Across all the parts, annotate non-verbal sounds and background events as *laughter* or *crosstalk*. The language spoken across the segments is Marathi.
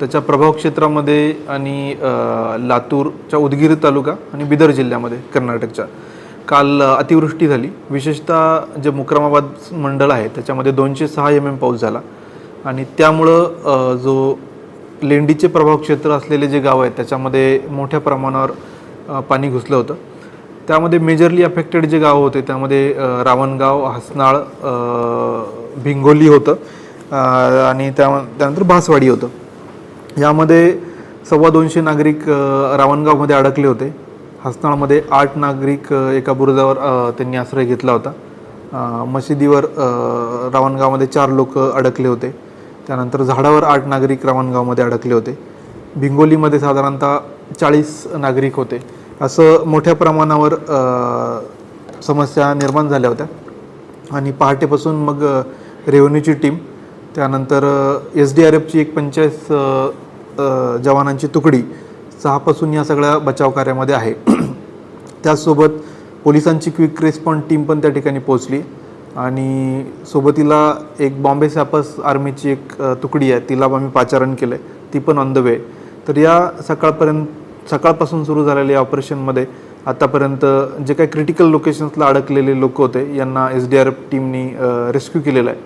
त्याच्या प्रभाव क्षेत्रामध्ये आणि लातूरच्या उदगीर तालुका आणि बिदर जिल्ह्यामध्ये कर्नाटकच्या. काल अतिवृष्टी झाली. विशेषतः जे मुक्रमाबाद मंडळ आहे त्याच्यामध्ये दोनशे सहा एम एम पाऊस झाला. आणि त्यामुळं जो लेंडीचे प्रभाव क्षेत्र असलेले जे गाव आहेत त्याच्यामध्ये मोठ्या प्रमाणावर पाणी घुसलं होतं. त्यामध्ये मेजरली अफेक्टेड जे गाव होते त्यामध्ये रावणगाव हसनाळ भिंगोली होतं. आणि त्या त्यानंतर भासवाडी होतं. यामध्ये सव्वा दोनशे नागरिक रावणगावमध्ये अडकले होते. हसनाळमध्ये आठ नागरिक एका बुरुजावर त्यांनी आश्रय घेतला होता. मशिदीवर रावणगावमध्ये चार लोक अडकले होते. त्यानंतर झाडावर आठ नागरिक रावणगावमध्ये अडकले होते. भिंगोलीमध्ये साधारणतः चाळीस नागरिक होते. असं मोठ्या प्रमाणावर समस्या निर्माण झाल्या होत्या. आणि पहाटेपासून मग रेव्हन्यूची टीम त्यानंतर एस डी आर एफची एक पंचायत जवानांची तुकडी सहापासून या सगळ्या बचाव कार्यामध्ये आहे. *clears throat* त्याचसोबत पोलिसांची क्विक रिस्पॉन्स टीम पण त्या ठिकाणी पोहोचली. आणि सोबतीला एक बॉम्बे सॅपस आर्मीची एक तुकडी आहे तिला आम्ही पाचारण केलं आहे ती पण ऑन द वे तर या सकाळपर्यंत सकाळपासून सुरू झालेल्या या ऑपरेशनमध्ये आतापर्यंत जे काही क्रिटिकल लोकेशन्सला अडकलेले लोक होते यांना एस डी आर एफ टीमनी रेस्क्यू केलेलं आहे.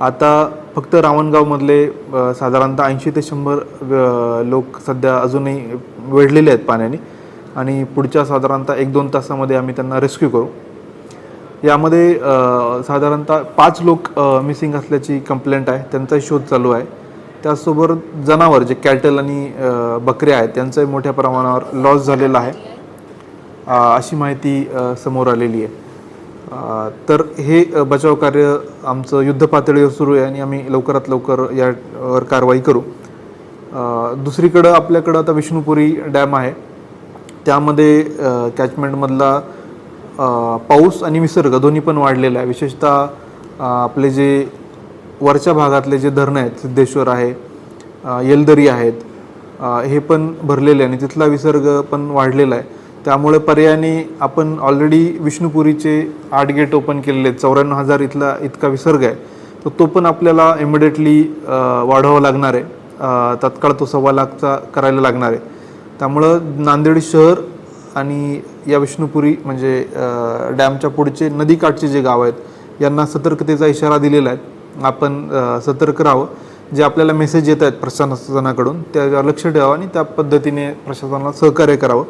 आता फक्त रावणगावमधले साधारणतः ऐंशी ते शंभर लोक सध्या अजूनही वेढलेले आहेत पाण्याने. आणि पुढच्या साधारणतः एक दोन तासामध्ये आम्ही त्यांना रेस्क्यू करू. यामध्ये साधारणतः पाच लोक मिसिंग असल्याची कंप्लेंट आहे. त्यांचाही शोध चालू आहे. त्याचसोबत जनावर जे कॅटल आणि बकऱ्या आहेत त्यांचाही मोठ्या प्रमाणावर लॉस झालेला आहे. अशी माहिती समोर आलेली आहे. तर हे बचाव कार्य आमचं युद्ध पातळीवर सुरू आहे आणि आम्ही लवकरात लवकर यावर कारवाई करू. दुसरीकडं आपल्याकडं आता विष्णुपुरी डॅम आहे. त्यामध्ये कॅचमेंटमधला पाऊस आणि विसर्ग दोन्ही पण वाढलेला आहे. विशेषतः आपले जे वरच्या भागातले जे धरणं आहेत सिद्धेश्वर आहे येलदरी आहेत हे पण भरलेले आहे आणि तिथला विसर्ग पण वाढलेला आहे. त्यामुळे पर्यायाने आपण ऑलरेडी विष्णुपुरीचे आठ गेट ओपन केलेले आहेत. चौऱ्याण्णव हजार इथला इतका विसर्ग आहे. तर तो पण आपल्याला इमिडिएटली वाढवावा लागणार आहे. तत्काळ तो सव्वा लाखचा करायला लागणार आहे. त्यामुळं नांदेड शहर आणि या विष्णुपुरी म्हणजे डॅमच्या पुढचे नदीकाठचे जे गाव आहेत यांना सतर्कतेचा इशारा दिलेला आहे. आपण सतर्क राहावं. जे आपल्याला मेसेज येत आहेत प्रशासनाकडून त्यावर लक्ष ठेवावं आणि त्या पद्धतीने प्रशासनाला सहकार्य करावं.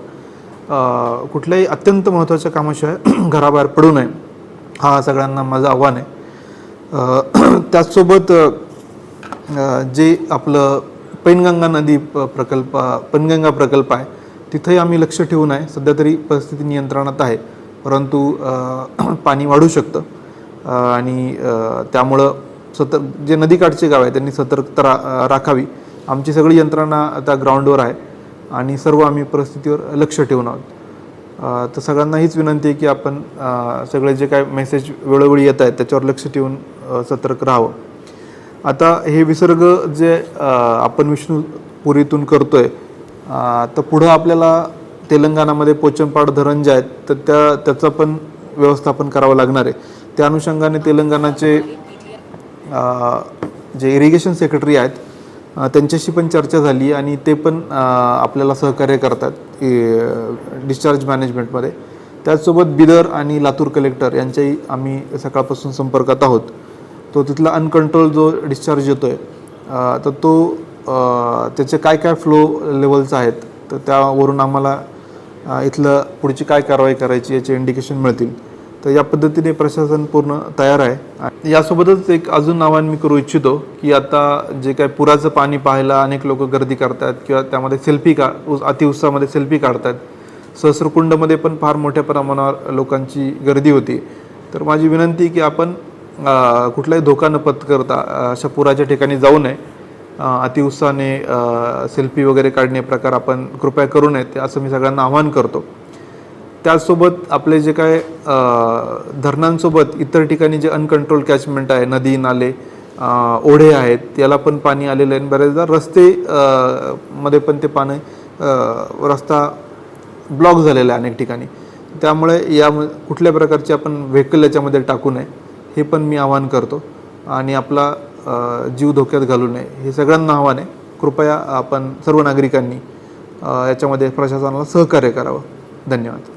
कुठल्याही अत्यंत महत्त्वाच्या कामाशिवाय *clears throat* घराबाहेर पडू नये हा सगळ्यांना माझं आव्हान आहे. *clears throat* त्याचसोबत जे आपलं पैनगंगा नदी प- प्रकल्प पैनगंगा प्रकल्प आहे तिथंही आम्ही लक्ष ठेवून आहे. सध्या तरी परिस्थिती नियंत्रणात आहे परंतु *clears throat* पाणी वाढू शकतं. आणि त्यामुळं सतर्क जे नदीकाठचे गाव आहे त्यांनी सतर्कता रा राखावी. आमची सगळी यंत्रणा आता ग्राउंडवर आहे. आणि सर्व आम्ही परिस्थितीवर लक्ष ठेवून आहोत. तर सगळ्यांना हीच विनंती आहे की आपण सगळे जे काय मेसेज वेळोवेळी येत आहेत त्याच्यावर लक्ष ठेवून सतर्क राहावं. आता हे विसर्ग जे आपण विष्णुपुरीतून करतोय आहे तर पुढं आपल्याला तेलंगणामध्ये पोचनपाड धरण जे आहेत तर त्या त्याचं पण व्यवस्थापन करावं लागणार आहे. त्या अनुषंगाने तेलंगणाचे जे इरिगेशन सेक्रेटरी आहेत त्यांच्याशी पण चर्चा झाली आणि ते पण आपल्याला सहकार्य करतात डिस्चार्ज मॅनेजमेंटमध्ये त्याचसोबत बिदर आणि लातूर कलेक्टर यांच्याही आम्ही सकाळपासून संपर्कात आहोत. तो तिथला अनकंट्रोल जो डिस्चार्ज येतो आहे तर तो त्याचे काय काय फ्लो लेवल्स आहेत तर त्यावरून आम्हाला इथलं पुढची काय कारवाई करायची याचे इंडिकेशन मिळतील. तर या पद्धतीने प्रशासन पूर्ण तयार आहे. यासोबतच एक अजून आव्हान मी करू इच्छितो की आता जे काय पुराचं पाणी पाहायला अनेक लोक गर्दी करतात किंवा त्यामध्ये सेल्फी का अतिउत्साहामध्ये सेल्फी काढतात. सहस्रकुंडमध्ये पण फार मोठ्या प्रमाणावर लोकांची गर्दी होती. तर माझी विनंती की आपण कुठलाही धोका न पत्करता अशा पुराच्या ठिकाणी जाऊ नये. अतिउत्साहाने सेल्फी वगैरे काढणे प्रकार आपण कृपया करू नयेत असं मी सगळ्यांना आवाहन करतो. त्याचसोबत आपले जे काय धरणांसोबत इतर ठिकाणी जे अनकंट्रोल कॅचमेंट आहे नदी नाले ओढे आहेत याला पण पाणी आलेलं आहे. आणि बरेचदा रस्ते मध्ये पण ते पाणी रस्ता ब्लॉक झालेला आहे अनेक ठिकाणी. त्यामुळे या कुठल्या प्रकारचे आपण व्हेकल याच्यामध्ये टाकू नये हे पण मी आवाहन करतो. आणि आपला जीव धोक्यात घालू नये हे सगळ्यांना आव्हान आहे. कृपया आपण सर्व नागरिकांनी याच्यामध्ये प्रशासनाला सहकार्य करावं. धन्यवाद.